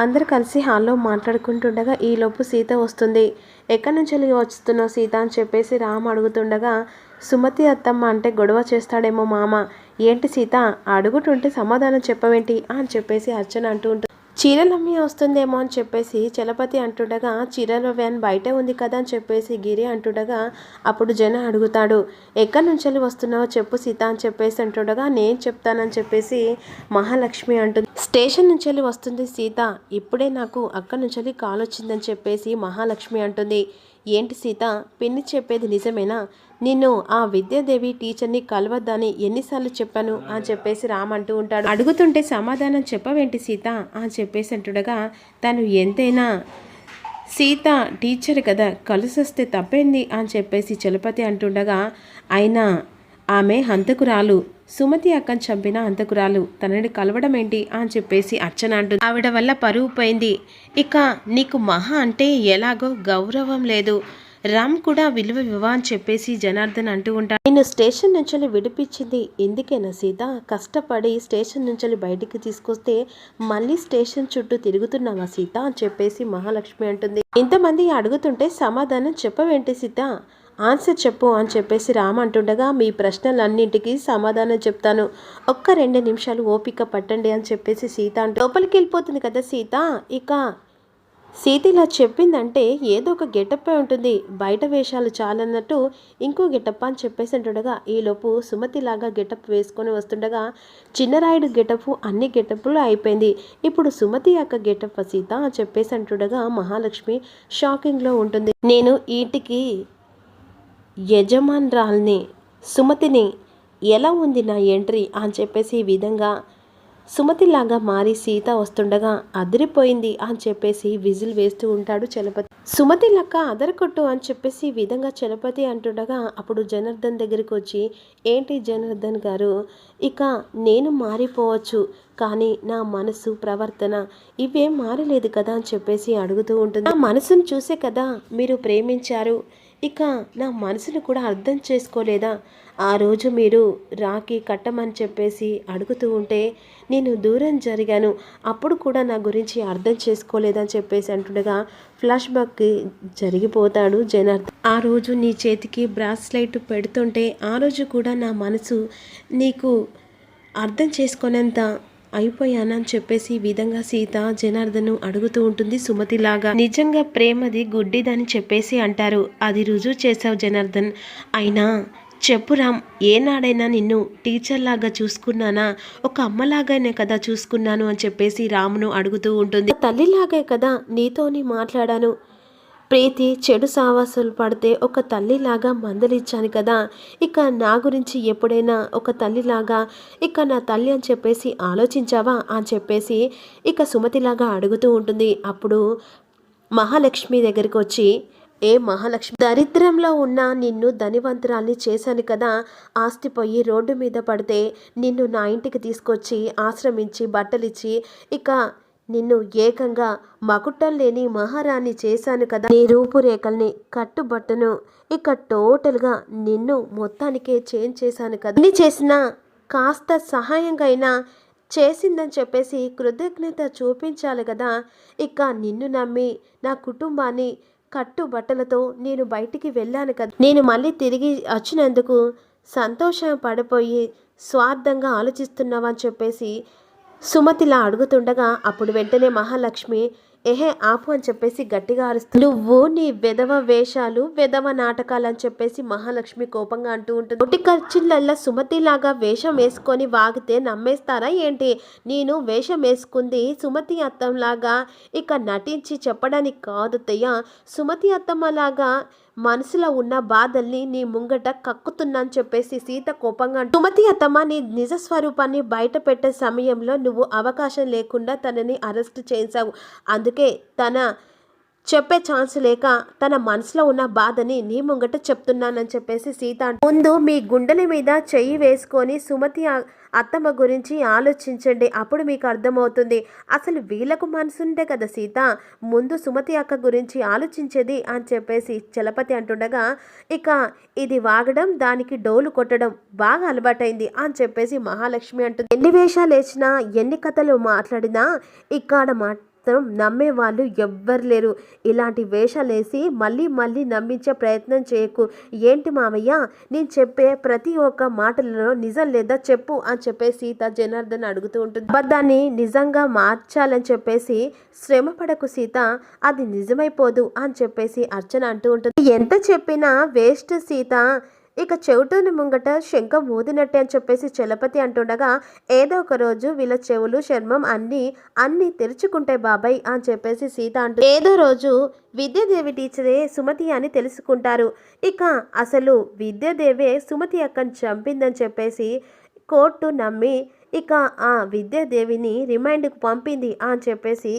అందరు కలిసి హాల్లో మాట్లాడుకుంటుండగా ఈలోపు సీత వస్తుంది. ఎక్కడి నుంచి వస్తున్నావు సీత అని చెప్పేసి రామ్ అడుగుతుండగా సుమతి అత్తమ్మ అంటే గొడవ చేస్తాడేమో మామ. ఏంటి సీత? అడుగుతుంటే సమాధానం చెప్పవేంటి? అని చెప్పేసి అర్చన అంటూ ఉంటుంది. చీరలమ్మి వస్తుందేమో అని చెప్పేసి చలపతి అంటుండగా చీరల వ్యాన్ బయటే ఉంది కదా అని చెప్పేసి గిరి అంటుండగా అప్పుడు జన అడుగుతాడు ఎక్కడి నుంచి వెళ్ళి వస్తున్నావో చెప్పు సీత అని చెప్పేసి అంటుండగా నేను చెప్తానని చెప్పేసి మహాలక్ష్మి అంటుంది స్టేషన్ నుంచి వెళ్ళి వస్తుంది సీత ఇప్పుడే నాకు అక్కడి నుంచి వెళ్ళి కాల్ వచ్చిందని చెప్పేసి మహాలక్ష్మి అంటుంది ఏంటి సీత పిన్ని చెప్పేది నిజమేనా? నిన్ను ఆ విద్యాదేవి టీచర్ని కలవద్దని ఎన్నిసార్లు చెప్పాను అని చెప్పేసి రామ్ అంటూ ఉంటాడు. అడుగుతుంటే సమాధానం చెప్పవేంటి సీత అని చెప్పేసి అంటుండగా తను ఎంతైనా సీత టీచర్ కదా కలిసొస్తే తప్పేంది అని చెప్పేసి చలపతి అంటుండగా అయినా ఆమె హంతకురాలు. సుమతి అక్కని చంపిన హంతకురాలు. తనని కలవడం ఏంటి అని చెప్పేసి అర్చన అంటుంది. ఆవిడ వల్ల పరువు పోయింది. ఇక నీకు మహా అంటే ఎలాగో గౌరవం లేదు. రామ్ కూడా విలువ వివా అని చెప్పేసి జనార్దన్ అంటూ ఉంటాడు నేను స్టేషన్ నుంచి విడిపించింది ఎందుకేనా సీత? కష్టపడి స్టేషన్ నుంచి బయటికి తీసుకొస్తే మళ్ళీ స్టేషన్ చుట్టూ తిరుగుతున్నావా సీత? అని చెప్పేసి మహాలక్ష్మి అంటుంది. ఇంతమంది అడుగుతుంటే సమాధానం చెప్పవేంటి సీత? ఆన్సర్ చెప్పు అని చెప్పేసి రామ్ అంటుండగా మీ ప్రశ్నలన్నింటికి సమాధానం చెప్తాను. ఒక్క రెండు నిమిషాలు ఓపిక పట్టండి అని చెప్పేసి సీత అంటూ లోపలికి వెళ్ళిపోతుంది కదా సీత? ఇక సీత ఇలా చెప్పిందంటే ఏదో ఒక గెటప్ ఉంటుంది. బయట వేషాలు చాలన్నట్టు ఇంకో గెటప్ అని చెప్పేసి అంటుండగా ఈలోపు సుమతిలాగా గెటప్ వేసుకొని వస్తుండగా చిన్నరాయుడు గెటప్ అన్ని గెటప్లు అయిపోయింది. ఇప్పుడు సుమతి యొక్క గెటప్ సీత అని చెప్పేసి అంటుండగా మహాలక్ష్మి షాకింగ్లో ఉంటుంది. నేను ఇంటికి యజమాన్రాల్ని సుమతిని ఎలా ఉంది నా ఎంట్రీ అని చెప్పేసి ఈ విధంగా సుమతిలాగా మారి సీత వస్తుండగా అదిరిపోయింది అని చెప్పేసి విజిల్ వేస్తూ ఉంటాడు చలపతి. సుమతి లక్క అదరకొట్టు అని చెప్పేసి ఈ విధంగా చలపతి అంటుండగా అప్పుడు జనార్దన్ దగ్గరికి వచ్చి ఏంటి జనార్దన్ గారు? ఇక నేను మారిపోవచ్చు కానీ నా మనసు ప్రవర్తన ఇవేం మారలేదు కదా? అని చెప్పేసి అడుగుతూ ఉంటుంది. నా మనసును చూసే కదా మీరు ప్రేమించారు ఇక నా మనసును కూడా అర్థం చేసుకోలేదా? ఆ రోజు మీరు రాకి కట్టమని చెప్పేసి అడుగుతూ ఉంటే నేను దూరం జరిగాను. అప్పుడు కూడా నా గురించి అర్థం చేసుకోలేదని చెప్పేసి అంటుండగా ఫ్లాష్ బ్యాక్ జరిగిపోతాడు జనార్దన్. ఆ రోజు నీ చేతికి బ్రాస్లైట్ పెడుతుంటే ఆ రోజు కూడా నా మనసు నీకు అర్థం చేసుకునేంత అయిపోయానని చెప్పేసి ఈ విధంగా సీత జనార్దను అడుగుతూ ఉంటుంది సుమతిలాగా. నిజంగా ప్రేమది గుడ్డిదని చెప్పేసి అంటారు. అది రుజువు చేశావు జనార్దన్. అయినా చెప్పు రామ్ ఏనాడైనా నిన్ను టీచర్లాగా చూసుకున్నానా? ఒక అమ్మలాగానే కదా చూసుకున్నాను అని చెప్పేసి రామును అడుగుతూ ఉంటుంది. తల్లిలాగే కదా నీతోని మాట్లాడాను. ప్రీతి చెడు సావాసాలు పడితే ఒక తల్లిలాగా మందలిచ్చాను కదా. ఇక నా గురించి ఎప్పుడైనా ఒక తల్లిలాగా ఇక నా తల్లి అని చెప్పేసి ఆలోచించావా? అని చెప్పేసి ఇక సుమతిలాగా అడుగుతూ ఉంటుంది. అప్పుడు మహాలక్ష్మి దగ్గరికి వచ్చి ఏ మహాలక్ష్మి దరిద్రంలో ఉన్న నిన్ను ధనివంతురాల్ని చేశాను కదా. ఆస్తి పోయి రోడ్డు మీద పడితే నిన్ను నా ఇంటికి తీసుకొచ్చి ఆశ్రమించి బట్టలిచ్చి ఇక నిన్ను ఏకంగా మకుటం లేని మహారాణి చేశాను కదా. నీ రూపురేఖల్ని కట్టుబట్టను ఇక టోటల్గా నిన్ను మొత్తానికే చేంజ్ చేశాను కదా. నీ చేసిన కాస్త సహాయంగా అయినా చేసిందని చెప్పేసి కృతజ్ఞత చూపించాలి కదా. ఇక నిన్ను నమ్మి నా కుటుంబాన్ని కట్టు బట్టలతో నేను బయటికి వెళ్ళాను కదా. నేను మళ్ళీ తిరిగి వచ్చినందుకు సంతోషం పడిపోయి స్వార్థంగా ఆలోచిస్తున్నావని చెప్పేసి సుమతిలా అడుగుతుండగా అప్పుడు వెంటనే మహాలక్ష్మి ఎహే ఆపు అని చెప్పేసి గట్టిగా అరుస్తుంది నువ్వు నీ వెధవ వేషాలు వెధవ నాటకాలు అని చెప్పేసి మహాలక్ష్మి కోపంగా అంటూ ఉంటుంది. ఒట్టి ఖర్చులల్లా సుమతిలాగా వేషం వేసుకొని వాగితే నమ్మేస్తారా ఏంటి? నేను వేషం వేసుకుంది సుమతి అత్తంలాగా ఇక నటించి చెప్పడానికి కాదు తయ్య. సుమతి అత్తమ్మలాగా మనసులో ఉన్న బాధల్ని నీ ముంగట కక్కుతున్నాను చెప్పేసి సీత కోపంగా సుమతి అత్తమ్మ నీ నిజ స్వరూపాన్ని బయట పెట్టే సమయంలో నువ్వు అవకాశం లేకుండా తనని అరెస్ట్ చేశావు. అందుకే తన చెప్పే ఛాన్స్ లేక తన మనసులో ఉన్న బాధని నీ ముంగట చెప్తున్నానని చెప్పేసి సీత ముందు మీ గుండెల మీద చెయ్యి వేసుకొని సుమతి అత్తమ్మ గురించి ఆలోచించండి అప్పుడు మీకు అర్థమవుతుంది. అసలు వీళ్ళకు మనసుంటే కదా సీత? ముందు సుమతి అక్క గురించి ఆలోచించేది అని చెప్పేసి చలపతి అంటుండగా ఇక ఇది వాగడం దానికి డోలు కొట్టడం బాగా అలవాటైంది అని చెప్పేసి మహాలక్ష్మి అంటుంది. ఎన్ని వేషాలు వేసినా ఎన్ని కథలు మాట్లాడినా ఇక్కడ మా మాత్రం నమ్మే వాళ్ళు ఎవ్వరు లేరు. ఇలాంటి వేషాలేసి మళ్ళీ మళ్ళీ నమ్మించే ప్రయత్నం చేయకు. ఏంటి మామయ్య నేను చెప్పే ప్రతి ఒక్క మాటలలో నిజం లేదా చెప్పు అని చెప్పేసి సీత జనార్దన్ అడుగుతూ ఉంటుంది. అబద్ధాన్ని నిజంగా మార్చాలని చెప్పేసి శ్రమ పడకు సీత. అది నిజమైపోదు అని చెప్పేసి అర్చన అంటూ ఉంటుంది. ఎంత చెప్పినా వేస్ట్ సీత. ఇక చెవిటోని ముంగట శంఖం ఊదినట్టే అని చెప్పేసి చలపతి అంటుండగా ఏదో ఒక రోజు వీళ్ళ చెవులు చర్మం అన్నీ అన్నీ తెరుచుకుంటాయి బాబాయ్ అని చెప్పేసి సీత అంటూ ఏదో రోజు విద్యాదేవి టీచరే సుమతి అని తెలుసుకుంటారు. ఇక అసలు విద్యాదేవే సుమతి అక్కని చంపిందని చెప్పేసి కోర్టు నమ్మి ఇక ఆ విద్యాదేవిని రిమైండ్కు పంపింది అని చెప్పేసి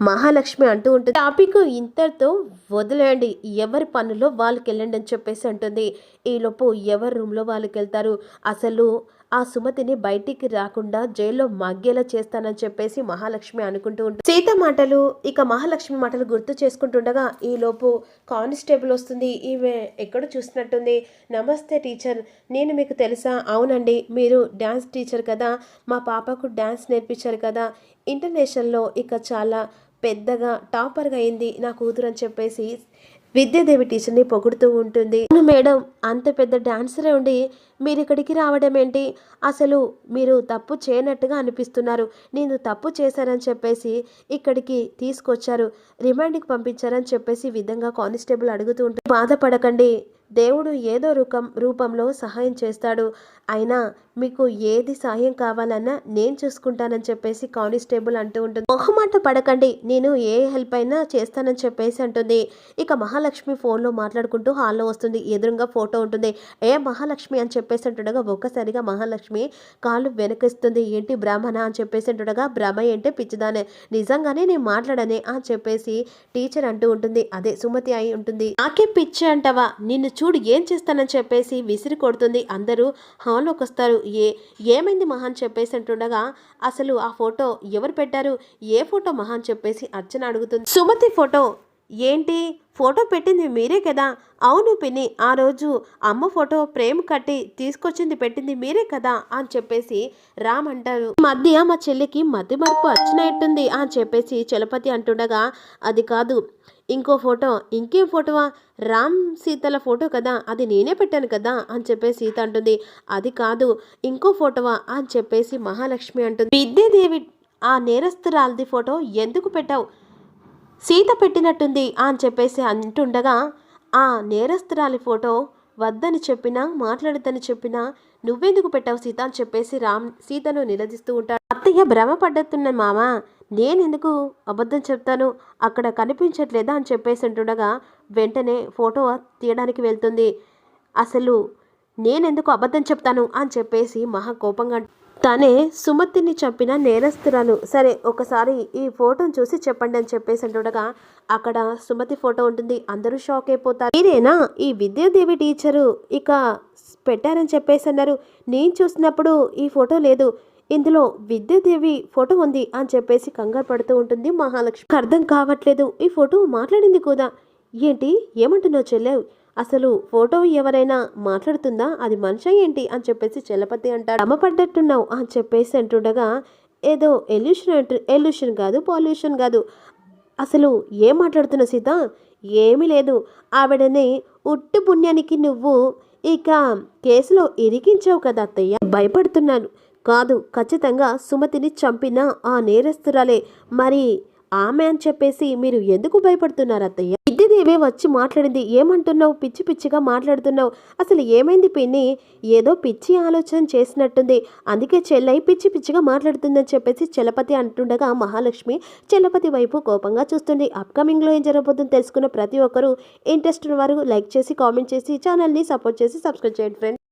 మహాలక్ష్మి అంటూ ఉంటుంది. టాపిక్ ఇంతటితో వదిలేయండి. ఎవరి పనుల్లో వాళ్ళకి వెళ్ళండి అని చెప్పేసి అంటుంది. ఈలోపు ఎవరి రూమ్లో వాళ్ళకి వెళ్తారు అసలు ఆ సుమతిని బయటికి రాకుండా జైల్లో మగ్గేలా చేస్తానని చెప్పేసి మహాలక్ష్మి అనుకుంటూ ఉంటుంది. సీత మాటలు ఇక మహాలక్ష్మి మాటలు గుర్తు చేసుకుంటుండగా ఈలోపు కానిస్టేబుల్ వస్తుంది. ఈమె ఎక్కడ చూసినట్టుంది? నమస్తే టీచర్ నేను మీకు తెలుసా? అవునండి మీరు డ్యాన్స్ టీచర్ కదా. మా పాపకు డ్యాన్స్ నేర్పించారు కదా. ఇంటర్నేషనల్లో ఇక చాలా పెద్దగా టాపర్గా అయింది నా కూతురు అని చెప్పేసి విద్యాదేవి టీచర్ని పొగుడుతూ ఉంటుంది. మేడం అంత పెద్ద డాన్సరే ఉండి మీరు ఇక్కడికి రావడం ఏంటి? అసలు మీరు తప్పు చేయనట్టుగా అనిపిస్తున్నారు. నేను తప్పు చేశానని చెప్పేసి ఇక్కడికి తీసుకొచ్చారు. రిమాండ్కి పంపించారని చెప్పేసి విధంగా కానిస్టేబుల్ అడుగుతూ ఉంటే బాధపడకండి. దేవుడు ఏదో రూపం రూపంలో సహాయం చేస్తాడు. అయినా మీకు ఏది సహాయం కావాలన్నా నేను చూసుకుంటానని చెప్పేసి కానిస్టేబుల్ అంటూ ఉంటుంది. మొహమాట పడకండి. నేను ఏ హెల్ప్ అయినా చేస్తానని చెప్పేసి అంటుంది. ఇక మహాలక్ష్మి ఫోన్లో మాట్లాడుకుంటూ హాల్లో వస్తుంది. ఎదురుగా ఫోటో ఉంటుంది. ఏ మహాలక్ష్మి అని చెప్పేసి అంటుండగా ఒక్కసారిగా మహాలక్ష్మి కాళ్ళు వెనకిస్తుంది. ఏంటి బ్రాహ్మణ అని చెప్పేసి అంటుండగా బ్రహ్మ ఏంటి పిచ్చిదానే? నిజంగానే నేను మాట్లాడనే అని చెప్పేసి టీచర్ అంటూ ఉంటుంది. అదే సుమతి అయి ఉంటుంది. నాకే పిచ్చి అంటవా? నిన్ను చూడు ఏం చేస్తానని చెప్పేసి విసిరి కొడుతుంది. అందరూ హాల్లోకి వస్తారు ఏ ఏమైంది మహాన్ చెప్పేసి అంటుండగా అసలు ఆ ఫోటో ఎవరు పెట్టారు? ఏ ఫోటో మహాన్ చెప్పేసి అర్చన అడుగుతుంది. సుమతి ఫోటో. ఏంటి? ఫోటో పెట్టింది మీరే కదా? అవును పిన్ని ఆ రోజు అమ్మ ఫోటో ప్రేమ కట్టి తీసుకొచ్చింది పెట్టింది మీరే కదా? అని చెప్పేసి రామ్ అంటారు. మధ్య మా చెల్లికి మధ్య మార్పు వచ్చినట్టుంది అని చెప్పేసి చలపతి అంటుండగా అది కాదు ఇంకో ఫోటో ఇంకేం ఫోటోవా? రామ్ సీతల ఫోటో కదా అది నేనే పెట్టాను కదా అని చెప్పేసి సీత అంటుంది. అది కాదు ఇంకో ఫోటోవా అని చెప్పేసి మహాలక్ష్మి అంటుంది. విద్యాదేవి ఆ నేరస్తురాలది ఫోటో ఎందుకు పెట్టావు? సీత పెట్టినట్టుంది అని చెప్పేసి అంటుండగా ఆ నేరస్తురాలి ఫోటో వద్దని చెప్పినా మాట్లాడద్దని చెప్పినా నువ్వెందుకు పెట్టావు సీత అని చెప్పేసి రామ్ సీతను నిలదీస్తూ ఉంటాడు. అత్తయ్య భ్రమ పడ్డతున్న మామ. నేనెందుకు అబద్ధం చెప్తాను? అక్కడ కనిపించట్లేదా? అని చెప్పేసి అంటుండగా వెంటనే ఫోటో తీయడానికి వెళ్తుంది. అసలు నేనెందుకు అబద్ధం చెప్తాను? అని చెప్పేసి మహా కోపంగా తనే సుమతిని చంపిన నేరస్తురాలు. సరే ఒకసారి ఈ ఫోటోని చూసి చెప్పండి అని చెప్పేసి అంటుండగా అక్కడ సుమతి ఫోటో ఉంటుంది. అందరూ షాక్ అయిపోతారు. మీరేనా? ఈ విద్యాదేవి టీచరు ఇక పెట్టారని చెప్పేసి అన్నారు. నేను చూసినప్పుడు ఈ ఫోటో లేదు. ఇందులో విద్యాదేవి ఫోటో ఉంది అని చెప్పేసి కంగారు పడుతూ ఉంటుంది మహాలక్ష్మి. అర్థం కావట్లేదు. ఈ ఫోటో మాట్లాడింది కూడా. ఏంటి? ఏమంటున్నావు చెల్లెవు అసలు ఫోటో ఎవరైనా మాట్లాడుతుందా? అది మనిషి ఏంటి? అని చెప్పేసి చలపతి అంటాడు. అమ్మపడ్డట్టున్నావు అని చెప్పేసి అంటుండగా ఏదో ఎల్యూషన్ అంటు ఎల్యూషన్ కాదు పాల్యూషన్ కాదు. అసలు ఏం మాట్లాడుతున్నా సీత? ఏమీ లేదు. ఆవిడని ఉట్టు పుణ్యానికి నువ్వు ఇక కేసులో ఇరికించావు కదా అత్తయ్య. భయపడుతున్నాను. కాదు ఖచ్చితంగా సుమతిని చంపిన ఆ నేరస్తురాలే. మరి ఆమె అని చెప్పేసి మీరు ఎందుకు భయపడుతున్నారు అత్తయ్య? విద్యదేవే వచ్చి మాట్లాడింది. ఏమంటున్నావు? పిచ్చి పిచ్చిగా మాట్లాడుతున్నావు. అసలు ఏమైంది పిన్ని? ఏదో పిచ్చి ఆలోచన చేసినట్టుంది. అందుకే చెల్లై పిచ్చి పిచ్చిగా మాట్లాడుతుందని చెప్పేసి చలపతి అంటుండగా మహాలక్ష్మి చలపతి వైపు కోపంగా చూస్తుంది. అప్కమింగ్లో ఏం జరగబోతుందో తెలుసుకున్న ప్రతి ఒక్కరూ ఇంట్రెస్ట్ ఉన్న వారు లైక్ చేసి కామెంట్ చేసి ఛానల్ని సపోర్ట్ చేసి సబ్స్క్రైబ్ చేయండి ఫ్రెండ్స్